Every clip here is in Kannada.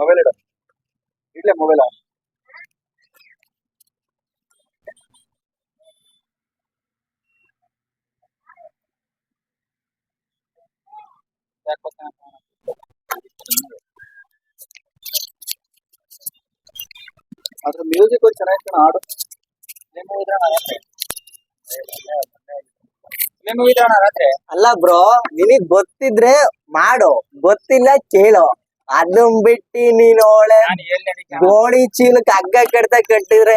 ಮೊಬೈಲ್ ಇಡ. ಇಡ್ಲೆ ಮೊಬೈಲ್ ಅದ್ರ ಮ್ಯೂಸಿಕ್ ಒಂದು ಚೆನ್ನಾಗಿ ಹಾಡು. ರಾತ್ರಿ? ಅಲ್ಲ ಬ್ರೋ, ನಿನಗ್ ಗೊತ್ತಿದ್ರೆ ಮಾಡು. ಗೊತ್ತಿಲ್ಲ ಕೇಳು. ಅದನ್ ಬಿಟ್ಟಿ ನೀನ್ ಒಳ್ಳೆ ನಾನು ಎಲ್ಲಿ ಗೋಣಿ ಚೀಲಕ್ ಹಗ್ಗ ಕಟ್ತ ಕಟ್ಟಿದ್ರೆ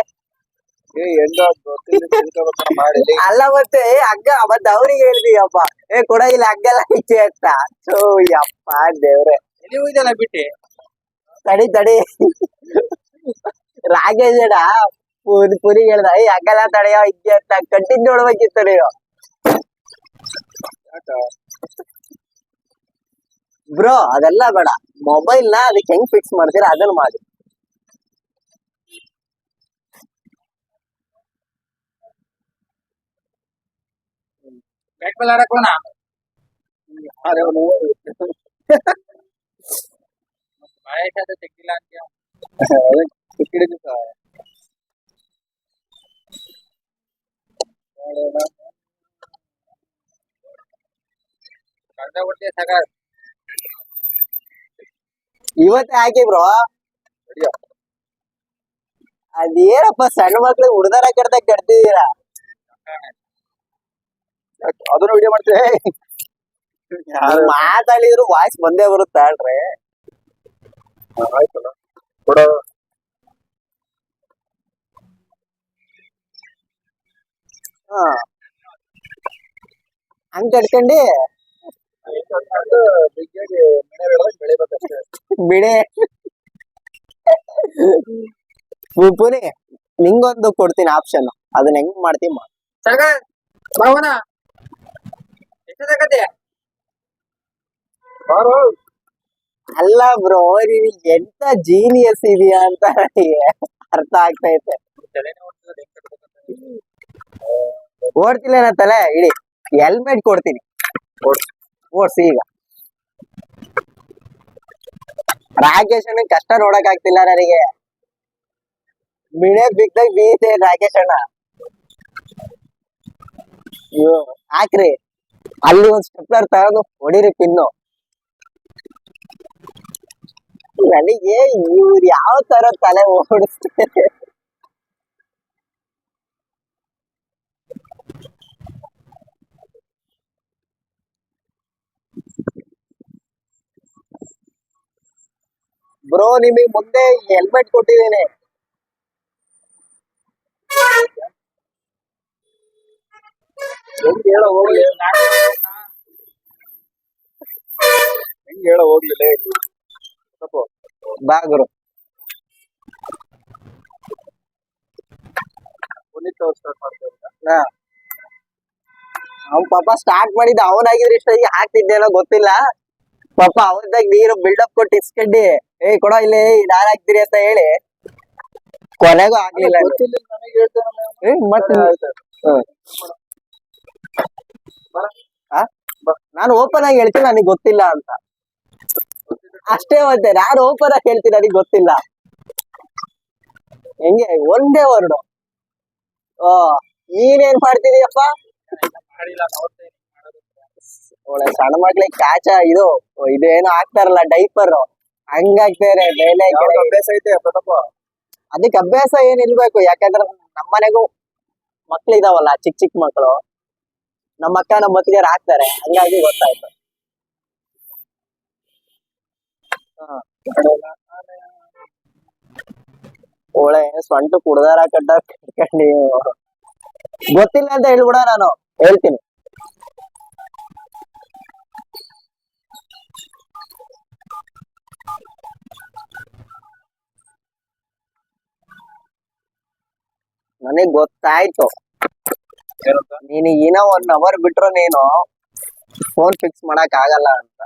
ಏ ಎಂಡೋ ಗೊತ್ತಿಲ್ಲ ತಿಳ್ಕೊಬೇಕಂತ ಮಾಡಿ ಅಲ್ಲ ಮತ್ತೆ ಏ ಹಗ್ಗ ಮತ್ತೆ ಅವ್ರಿಗೆ ಹೇಳ್ತೀಯಪ್ಪ ಏ ಕೊಡ ಇಲ್ಲಿ ಹಗ್ಗ ಎಲ್ಲ ಐತೆ ಅಂತ ಸೋ ಯಪ್ಪ ದೇವ್ರೆ ಎಲ್ಲಿ ಹೋಯ್ದಲ್ಲ ಬಿಟ್ಟಿ ತಡಿ ತಡಿ ರಾಗೇಶ್ ಅಣ್ಣ ಪುರಿ ಪುರಿ ಹೇಳ್ದ ಏ ಹಗ್ಗಲ್ಲ ತಡೆಯೋ ಇದ್ದೆ ಅಂತ ಕಟ್ಟಿದ್ ನೋಡ್ಬೇಕಿತ್ತು ನೀವು ಯಾಕ ಬ್ರೋ ಅದೆಲ್ಲ ಬೇಡ ಮೊಬೈಲ್ ನ ಅದಕ್ಕೆ ಹೆಂಗ್ ಫಿಕ್ಸ್ ಮಾಡ್ತೀರಾ ಅದನ್ನ ಮಾಡಿ ಬ್ಯಾಟ್ ಬಾಲ್ ಆಡಕ್ ಹೋಗೋಣ ಅದೇ ಅವನು ಮಹೇಶ್ ಅದು ತೆಗ್ದಿಲ್ಲ ಅಂತ ಅದೇ ಸಿಕ್ಕಿಡಿದ್ದು ಸಹ ಕಳ್ದ ಬಿಡ್ತೀಯ ಸಾಕ ಇವತ್ತೇ ಹಾಕಿ ಬ್ರೋ ನಡಿಯೋ ಅದೇನಪ್ಪ ಸಣ್ಣ ಮಕ್ಳಿಗೆ ಹುಡ್ದಾರ ಕಡ್ದ ಕಟ್ತಿದ್ದೀರಾ ಅದನ್ನು ವಿಡಿಯೋ ಮಾಡ್ತೀವಿ ಯಾರು ಮಾತಾಡಿದ್ರು ವಾಯ್ಸ್ ಬಂದೇ ಬರುತ್ತೆ ಅಲ್ರಿ ಆಯ್ತಲ್ಲ ಕೊಡೋ ಹಾ ಹಂಗ್ ಕಟ್ಕೊಂಡಿ ಬಿಡಿ. ಪುನಿ ನಿಂಗೊಂದು ಕೊಡ್ತೀನಿ ಆಪ್ಷನ್ ಅದನ್ನ ಹೆಂಗ್ ಮಾಡ್ತೀನಿ ಭಾವನ. ಅಲ್ಲ ಬ್ರೋ ನೀನ್ ಎಂತ ಜೀನಿಯಸ್ ಇದೆಯಾ ಅಂತ ನನಗೆ ಅರ್ಥ ಇತ್ತೆ ಓಡ್ತಿಲ್ಲ ತಲೆ ಇಡಿ. ಹೆಲ್ಮೆಟ್ ಕೊಡ್ತೀನಿ. ಓಡ್ಸು. ಈಗ. ರಾಕೇಶ್ ಅಣ್ಣ ಕಷ್ಟ ನೋಡಕ್ ಆಗ್ತಿಲ್ಲ ನನಗೆ. ಬಿಳೆ ಬಿಗ್ದಾಗ ಬೀತೆ ರಾಕೇಶ್ ಅಣ್ಣ ಹಾಕ್ರಿ. ಅಲ್ಲಿ ಒಂದ್ ಸ್ಟೆಪ್ಲರ್ ತಗೊಂಡು ಹೊಡಿರಿ ಪಿನ್ನು. ನನಗೆ ಇವ್ರು ಯಾವ ತರ ತಲೆ ಓಡಿಸ್ತಾರೆ? ಬ್ರೋ ನಿಮಗೆ ಮುಂದೆ ಹೆಲ್ಮೆಟ್ ಕೊಟ್ಟಿದ್ದೀನಿ. ಹೋಗ್ಲಿ. ಹೆಂಗ್ ಹೋಗ್ಲಿಲ್ಲ ಅವ್ನ್ ಪಾಪ ಸ್ಟಾರ್ಟ್ ಮಾಡಿದ್ದ ಅವನಾಗಿದ್ರೆ ಇಷ್ಟ ಹಾಕ್ತಿದ್ದೇನೋ ಗೊತ್ತಿಲ್ಲ. ಪಾಪ ಅವ್ರದಾಗ ನೀರು ಬಿಲ್ಡಪ್ ಕೊಟ್ಟು ಇಸ್ಕಂಡಿ, ಏ, ಕೊಡ ಇಲ್ಲಿ, ನಾನ್ ಹಾಕ್ತೀರಿ ಅಂತ ಹೇಳಿ. ಕೊನೆಗೂ ಆಗ್ಲಿಲ್ಲ? ನಾನು ಓಪನ್ ಆಗಿ ಹೇಳ್ತೀನಿ, ನನಗೆ ಗೊತ್ತಿಲ್ಲ ಅಂತ. ಅಷ್ಟೇ ಮತ್ತೆ, ನಾನು ಓಪನ್ ಆಗಿ ಹೇಳ್ತೀನಿ, ನನಗೆ ಗೊತ್ತಿಲ್ಲ. ಹೆಂಗೆ? ಒಂದೇ ವರ್ಡು ಓ ನೀನೇನ್ ಮಾಡ್ತಿದೀಯಪ್ಪ? ಒಳ್ಳೆ ಸಣ್ಣ ಮಕ್ಳಿಗೆ ಕಾಚ ಇದು ಇದೇನು ಹಾಕ್ತಾರಲ್ಲ ಡೈಪರ್ ಹಂಗಾಗ್ತಾರೆ ಮೇಲೆ ಅಭ್ಯಾಸ ಐತೆ ಪ್ರತಾಪ? ಅದಕ್ಕೆ ಅಭ್ಯಾಸ ಏನ್ ಇಲ್ಬೇಕು ಯಾಕಂದ್ರೆ ನಮ್ಮನೆಗೂ ಮಕ್ಳು ಇದಾವಲ್ಲ ಚಿಕ್ಕ ಚಿಕ್ಕ ಮಕ್ಕಳು ನಮ್ಮ ಅಕ್ಕ ನಮ್ಮ ಮತ್ತಿಗೆರ್ ಹಾಕ್ತಾರೆ ಹಂಗಾಗಿ ಗೊತ್ತಾಯ್ತು. ಓಳೆ ಒಳ್ಳೆ ಸ್ವಂಟ ಕುಡ್ದಾರ ಕಡ್ಡ ಕಟ್ಕೊಂಡು. ಗೊತ್ತಿಲ್ಲ ಅಂತ ಹೇಳ್ಬಿಡ ನಾನು ಹೇಳ್ತೀನಿ. ನನಗ್ ಗೊತ್ತಾಯ್ತು. ನೀನು ಏನೋ ಒನ್ ಅವರ್ ಬಿಟ್ರು ನೀನು ಫೋನ್ ಫಿಕ್ಸ್ ಮಾಡಕ್ ಆಗಲ್ಲ ಅಂತ.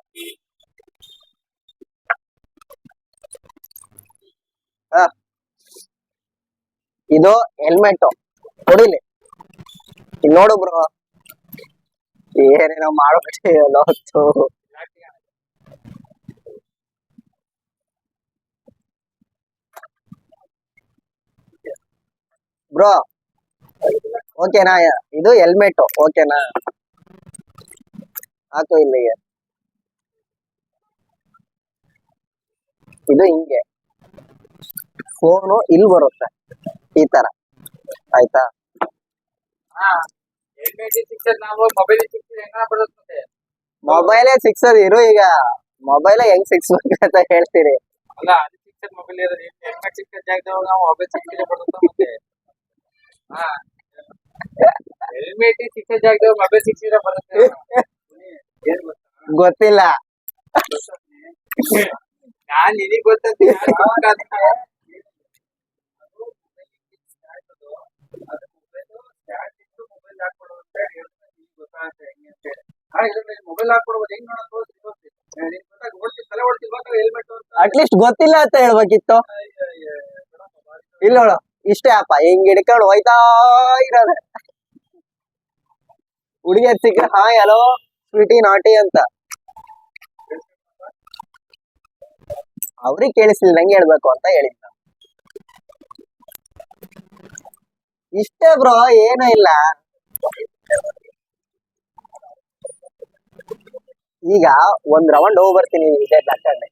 ಇದು ಹೆಲ್ಮೆಟ್ ಕೊಡಿಲಿ. ನೋಡು ಬ್ರೋ ಏನೇನೋ ಮಾಡ್ಬಿಟ್ಟಿಯಲ್ಲ ಓಕೆನಾ ಇದು ಹೆಲ್ಮೆಟ್ ಓಕೆನಾ ಹಾಕು ಇಲ್ಲಿಗೆ. ಇದು ಹಿಂಗೆ. ಫೋನು ಇಲ್ಲಿ ಬರುತ್ತೆ ಈ ತರ. ಆಯ್ತಾ? ಮೊಬೈಲೇ ಸಿಕ್ಸೋದು ಇರು ಈಗ. ಮೊಬೈಲ್ ಹೆಂಗ್ ಸಿಕ್ಸ್ ಅಂತ ಹೇಳ್ತೀರಿ ಅಲ್ಲ ಅದು ಸಿಕ್ಸದ್ ಮೊಬೈಲ್ ಇರೋದು ಹೆಲ್ಮೆಟ್ ಸಿಕ್ಸದ್ ಜಾಗದಾಗ ಮೊಬೈಲ್ ಸಿಕ್ಕಿದ್ರೆ ಬರುತ್ತೆ ಗೊತ್ತಿಲ್ಲ ನಾನ್ ನಿನಗ್ ಗೊತ್ತಂತ? ಅಟ್ಲೀಸ್ಟ್ ಗೊತ್ತಿಲ್ಲ ಅಂತ ಹೇಳ್ಬೇಕಿತ್ತು. ಇಲ್ಲ ಇಷ್ಟೇ ಅಪ್ಪ, ಹಿಂಗ್ ಹಿಡ್ಕೊಂಡು ಹೋಯ್ತಾ ಇರೋದು. ಹುಡುಗಿ ಸಿಕ್ಕ ಹಾ ಹಲೋ ಸ್ವೀಟಿ ನಾಟಿ ಅಂತ. ಅವ್ರಿಗೆ ಕೇಳಿಸ್ಲಿಲ್ಲ, ನಂಗೆ ಹೇಳ್ಬೇಕು ಅಂತ ಹೇಳಿದ್ದ ಇಷ್ಟೇ ಬ್ರೋ, ಏನೂ ಇಲ್ಲ. ಈಗ ಒಂದ್ ರೌಂಡ್ ಹೋಗ್ಬರ್ತೀನಿ ಬರ್ತೀನಿ ಇದೇ ಹಾಕೊಂಡೆ